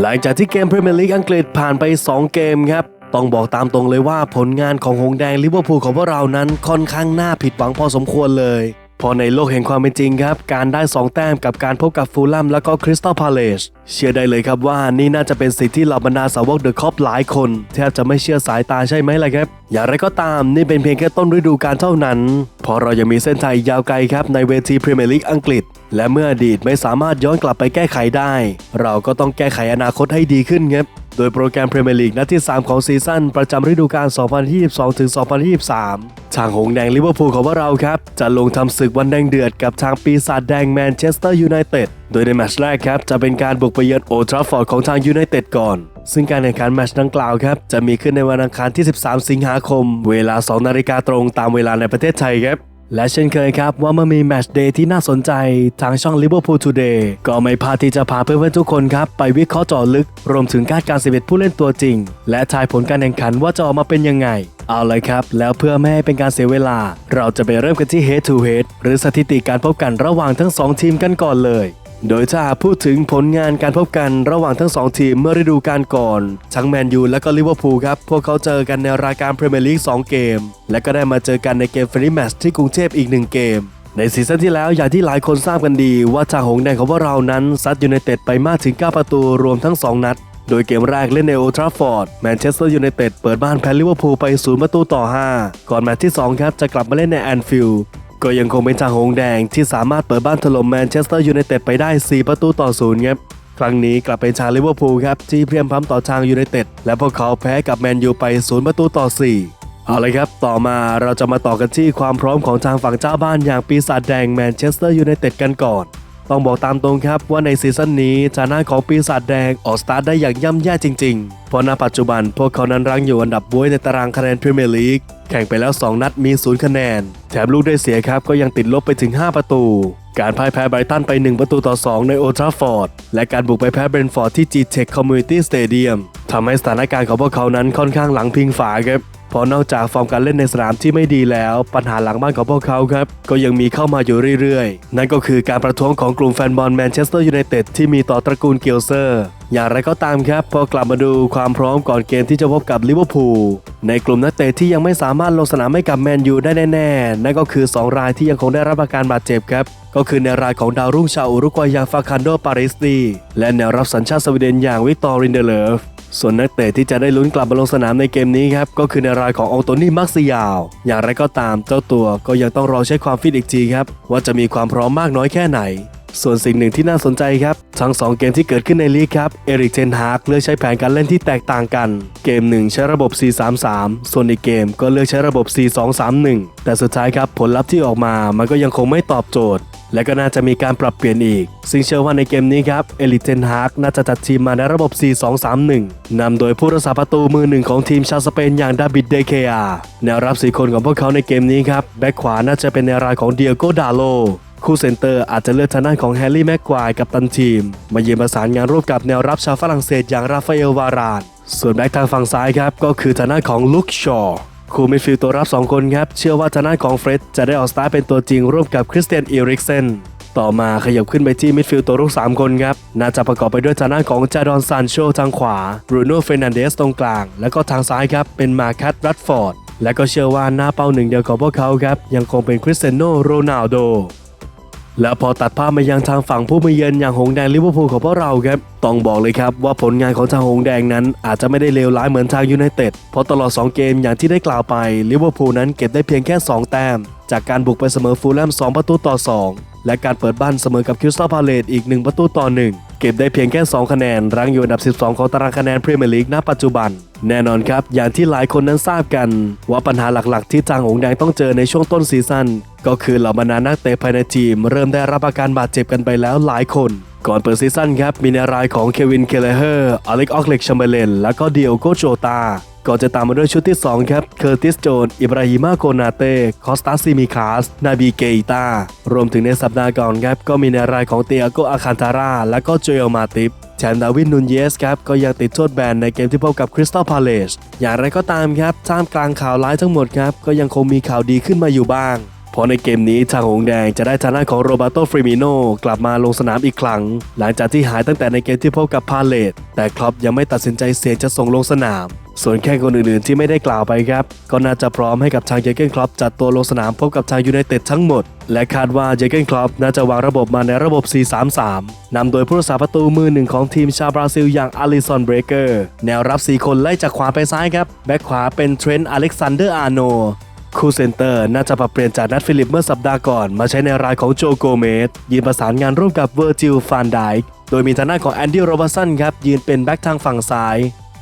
หลังจากที่เกมพรีเมียร์ลีกอังกฤษผ่านไป 2 เกมครับ ต้องบอกตามตรงเลยว่าผลงานของหงแดงลิเวอร์พูลของพวกเรานั้นค่อนข้างน่าผิดหวังพอสมควรเลย พอในโลกแห่งความเป็นจริงครับ การได้ 2 แต้มกับการพบกับฟูลแลมและก็คริสตัลพาเลสเชื่อได้เลยครับว่านี่น่าจะเป็นสิ่งที่เหล่าบรรดาสาวกเดอะคอปหลายคน แทบจะไม่เชื่อสายตาใช่ไหมล่ะครับ อย่างไรก็ตามนี่เป็นเพียงแค่ต้นฤดูกาลเท่านั้นเพอเรายังมีเส้นทางยาวไกลครับในเวทีพรีเมียร์ลีกอังกฤษ และเมื่ออดีตไม่สามารถย้อนกลับไปแก้ไขได้ เราก็ต้องแก้ไขอนาคตให้ดีขึ้นครับโดยโปรแกรมพรีเมียร์ลีกนัดที่ 3 ของซีซั่นประจำฤดูกาล 2022-2023 ทางหงแดงลิเวอร์พูลของพวกเราครับ จะลงทำศึกวันแดงเดือดกับทางปีศาจแดงแมนเชสเตอร์ยูไนเต็ด โดยในแมตช์แรกครับ จะเป็นการบุกไปเยือนโอทราฟอร์ดของทางยูไนเต็ดก่อน ซึ่งการแข่งขันแมตช์ดังกล่าวครับ จะมีขึ้นในวันอังคารที่ 13 สิงหาคม เวลา 2 นาฬิกาตรงตามเวลาในประเทศไทยครับ และเช่นเคยครับว่าเมื่อมีแมชเดย์ที่น่าสนใจทางช่อง Liverpool Today ก็ไม่พลาดที่จะพาเพื่อนๆทุกคนครับ ไปวิเคราะห์เจาะลึก รวมถึงการการสิบเอ็ดผู้เล่นตัวจริง และทายผลการแข่งขันว่าจะออกมาเป็นยังไง เอาเลยครับ แล้วเพื่อไม่ให้เป็นการเสียเวลา เราจะไปเริ่มกันที่ Head to Head หรือสถิติการพบกันระหว่างทั้ง 2 ทีมกันก่อนเลย โดยถ้าพูดถึงผลงานการพบกันระหว่างทั้ง 2 ทีมเมื่อฤดูกาลก่อน ทั้งแมนยูและก็ลิเวอร์พูลครับ พวกเขาเจอกันในรายการพรีเมียร์ลีก2เกม และก็ได้มาเจอกันในเกมเฟรีแมตช์ที่กรุงเทพอีก 1 เกม ในซีซั่นที่แล้วอย่างที่หลายคนทราบกันดี ว่าทางหงแดงของพวกเรานั้นซัดยูไนเต็ดไปมากถึง 9 ประตูรวมทั้ง 2 นัด โดยเกมแรกเล่นในโอทราฟอร์ดแมนเชสเตอร์ยูไนเต็ดเปิดบ้านแพ้ลิเวอร์พูลไป0ประตูต่อ 5 ก่อนแมตช์ที่2ครับจะกลับมาเล่นในแอนฟิลด์ ก็ยังคงเป็นทางหงแดงที่สามารถเปิดบ้านถล่มแมนเชสเตอร์ยูไนเต็ดไปได้ 4 ประตูต่อ0ครับครั้งนี้กลับเป็นชาลิเวอร์พูลครับที่เพียมพร้ำต่อทางยูไนเต็ดและพวกเขาแพ้กับแมนยูไป0ประตูต่อ 4 เอาเลยครับ ต่อมาเราจะมาต่อกันที่ความพร้อมของทางฝั่งเจ้าบ้านอย่างปีศาจแดงแมนเชสเตอร์ยูไนเต็ดกันก่อน ต้องบอกตามตรงครับว่าในซีซั่นนี้ฐานะของปีศาจแดงออกสตาร์ทได้อย่างย่ำแย่จริงๆ เพราะณปัจจุบันพวกเขานั้นรั้งอยู่อันดับบวยในตารางคะแนนพรีเมียร์ลีกแข่งไปแล้ว 2 นัดมี 0 คะแนน แถมลูกได้เสียครับก็ยังติดลบไปถึง 5 ประตู การพ่ายแพ้ไบรตันไป 1 ประตูต่อ 2 ในโอทราฟอร์ด และการบุกไปแพ้เบรนฟอร์ดที่ G-Tech Community Stadium ทำให้สถานการณ์ของพวกเขานั้นค่อนข้างหลังพิงฝาครับ เพราะนอกจากฟอร์มการเล่นในสนามที่ไม่ดีแล้ว ปัญหาหลังบ้านของพวกเขาครับ ก็ยังมีเข้ามาอยู่เรื่อยๆ นั่นก็คือการประท้วงของกลุ่มแฟนบอลแมนเชสเตอร์ยูไนเต็ดที่มีต่อตระกูลเกียวเซอร์อย่างไรก็ตามครับ พอกลับมาดูความพร้อมก่อนเกมที่จะพบกับลิเวอร์พูลในกลุ่มนักเตะที่ยังไม่สามารถลงสนามให้กับแมนยูได้แน่ๆ นั่นก็คือ 2 รายที่ยังคงได้รับอาการบาดเจ็บครับ ก็คือในรายของดาวรุ่งชาวอุรุกวัยอย่างฟาคันโดปาริสตีและแนวรับสัญชาติสวีเดนอย่างวิกตอร์รินเดเลฟ ส่วนนักเตะที่จะได้ลุ้นกลับมาลงสนามในเกมนี้ครับก็คือในรายของอองโตนี่มักซิยาว อย่างไรก็ตามเจ้าตัวก็ยังต้องรอใช้ความฟิตอีกทีครับว่าจะมีความพร้อมมากน้อยแค่ไหน ส่วนสิ่งหนึ่งที่น่าสนใจครับทั้ง 2 เกมที่เกิดขึ้นในลีกครับเอริกเทนฮากเลือกใช้แผนการเล่นที่แตกต่างกัน เกม1ใช้ระบบ 4-3-3 ส่วนอีกเกมก็เลือกใช้ระบบ 4-2-3-1 แต่สุดท้ายครับผลลัพธ์ที่ออกมามันก็ยังคงไม่ตอบโจทย์ และก็น่าจะมีการปรับเปลี่ยนอีก ซึ่งเชื่อว่าในเกมนี้ครับเอลิกเทนฮากน่าจะจัดทีมมาในระบบ 4-2-3-1 นำโดยผู้รักษาประตูมือหนึ่งของทีมชาวสเปนอย่างดาบิดเดเคอาแนวรับ4คนของพวกเขาในเกมนี้ครับแบ็คขวาน่าจะเป็นในรายของเดียโกดาโล คู่เซนเตอร์อาจจะเลือกทางด้านของแฮร์รี่แม็กควายกับตันทีม มาเยือนประสานงานร่วมกับแนวรับชาวฝรั่งเศสอย่างราฟาเอลวารานส่วนแบ็คทางฝั่งซ้ายครับก็คือทางด้านของลุคชอ์คู่มิดฟิลด์ตัวรับ 2 คนครับ เชื่อว่าทางด้านของเฟร็ดจะได้ออกสตาร์เป็นตัวจริงร่วมกับคริสเตียนอีริกเซนต่อมาขยับขึ้นไปที่มิดฟิลด์ตัวรุก 3 คนครับ น่าจะประกอบไปด้วยทางด้านของจาดอนซานโชทางขวาบรูโน่เฟรนันเดสตรงกลาง แล้วก็ทางซ้ายครับ เป็นมาคัตรัดฟอร์ด และก็เชื่อว่าหน้าเป้าหนึ่งเดียวของพวกเขาครับ ยังคงเป็นคริสเตียโนโรนัลโด แล้วพอตัดภาพมายังทางฝั่งผู้มาเยือนอย่างหงแดงลิเวอร์พูลของพวกเราครับ ต้องบอกเลยครับว่าผลงานของทางหงแดงนั้นอาจจะไม่ได้เลวร้ายเหมือนทางยูไนเต็ด เพราะตลอด 2 เกมอย่างที่ได้กล่าวไปลิเวอร์พูลนั้นเก็บได้เพียงแค่ 2 แต้ม จากการบุกไปเสมอฟูลแลม 2 ประตูต่อ 2 และการเปิดบ้านเสมอกับคริสตัลพาเลตอีก 1 ประตูต่อ 1 ก็บได้เพียงแค่ 2 คะแนน รั้งอยู่อันดับ 12 ของตารางคะแนนพรีเมียร์ลีกณปัจจุบัน แน่นอนครับ อย่างที่หลายคนนั้นทราบกัน ว่าปัญหาหลักๆ ที่ทางหงแดงต้องเจอในช่วงต้นซีซั่นก็คือเหล่าบรรดานักเตะภายในทีม เริ่มได้รับอาการบาดเจ็บกันไปแล้วหลายคน ก่อนเปิดซีซั่นครับมีในรายของเควินเคเลเฮอร์อเล็กออกเล็กชัมเบเลนและก็เดียโกโจตา ก่อนจะตามมาด้วยชุดที่ 2 ครับ เคอร์ติสโจน อิบราฮิมาโกนาเต้ คอสตาซิมิคาส นาบีเกอิตารวมถึงในสัปดาห์ก่อนครับ ก็มีในรายของเตียโกอาคันตาร่าและก็โจเอลมาติฟแชมดาวินนูนเยสครับ ก็ยังติดโทษแบนในเกมที่พบกับคริสตัลพาเลสอย่างไรก็ตามครับท่ามกลางข่าวร้ายทั้งหมดครับก็ยังคงมีข่าวดีขึ้นมาอยู่บ้าง เพราะในเกมนี้ทางหงส์แดงจะได้ทางด้านของโรบัโตฟริมิโนกลับมาลงสนามอีกครั้ง หลังจากที่หายตั้งแต่ในเกมที่พบกับพาเลตแต่ครอปยังไม่ตัดสินใจเสียงจะส่งลงสนาม ส่วนแข้งคนอื่นๆที่ไม่ได้กล่าวไปครับ ก็น่าจะพร้อมให้กับทางเจเกนครอปจัดตัวลงสนามพบกับทางยูไนเต็ดทั้งหมด และคาดว่าเจเกนครอปน่าจะวางระบบมาในระบบ 4-3-3นำโดยผู้รักษาประตูมือหนึ่งของทีมชาวบราซิลอย่างอลิซอนเบรเกอร์แนวรับ 4 คนไล่จากขวาไปซ้ายครับแบ็คขวาเป็นเทรนต์อเล็กซานเดอร์อาร์โน คู่เซนเตอร์น่าจะปรับเปลี่ยนจากนัดฟิลิปเมื่อสัปดาห์ก่อน มาใช้ในรายของโจโกเมสยืนประสานงานร่วมกับเวอร์จิลฟานไดค์โดยมีทางด้านของแอนดี้โรบัสันครับยืนเป็นแบ็คทางฝั่งซ้าย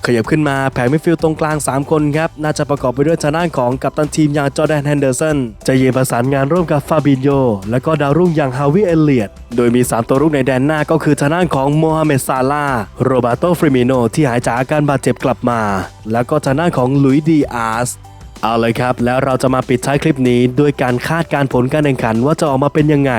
ขยับขึ้นมาแผงมิดฟิลด์ตรงกลาง 3 คนครับ น่าจะประกอบไปด้วยทางด้านของกัปตันทีมอย่างจอแดนแฮนเดอร์สันจะยืนประสานงานร่วมกับฟาบินโยและก็ดาวรุ่งอย่างฮาวิเอเลียตโดยมี 3 ตัวรุ่งในแดนหน้าก็คือทางด้านของโมฮัมเหม็ดซาลาโรบาโตฟริมิโนที่หายจากอาการบาดเจ็บกลับมา แล้วก็ทางด้านของลุยดีอาร์ส เอาเลยครับ แล้วเราจะมาปิดท้ายคลิปนี้ด้วยการคาดการผลการแข่งขันว่าจะออกมาเป็นยังไง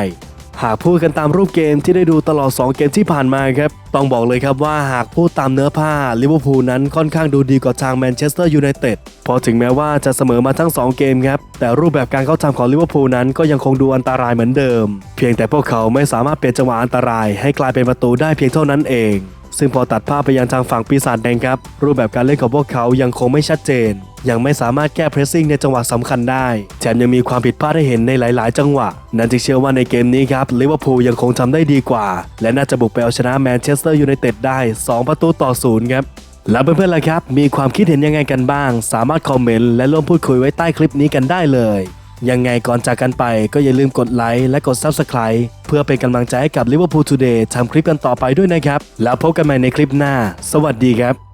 หากพูดกันตามรูปเกมที่ได้ดูตลอด 2 เกมที่ผ่านมาครับ ต้องบอกเลยครับว่าหากพูดตามเนื้อผ้าลิเวอร์พูลนั้นค่อนข้างดูดีกว่าทางแมนเชสเตอร์ยูไนเต็ดพอถึงแม้ว่าจะเสมอมาทั้ง 2 เกมครับ แต่รูปแบบการเข้าทำของลิเวอร์พูลนั้นก็ยังคงดูอันตรายเหมือนเดิม เพียงแต่พวกเขาไม่สามารถเปลี่ยนจังหวะอันตราย ให้กลายเป็นประตูได้เพียงเท่านั้นเอง ซึ่งพอตัดภาพไปยังทางฝั่งปีศาจแดงครับ รูปแบบการเล่นของพวกเขายังคงไม่ชัดเจน ยังไม่สามารถแก้เพรสซิ่งในจังหวะสำคัญได้แถมยังมีความผิดพลาดให้เห็นในหลาย ๆ จังหวะ นั่นจึงเชื่อว่าในเกมนี้ครับลิเวอร์พูลยังคงทำได้ดีกว่า และน่าจะบุกไปเอาชนะแมนเชสเตอร์ยูไนเต็ดได้ 2 ประตูต่อศูนย์ครับแล้วเพื่อนๆล่ะครับ มีความคิดเห็นยังไงกันบ้าง สามารถคอมเมนต์และร่วมพูดคุยไว้ใต้คลิปนี้กันได้เลย ยังไงก่อนจากกันไปก็อย่าลืมกดไลค์และกด Subscribe เพื่อเป็นกำลังใจให้กับ Liverpool Today ทำคลิปกันต่อไปด้วยนะครับ แล้วพบกันใหม่ในคลิปหน้า สวัสดีครับ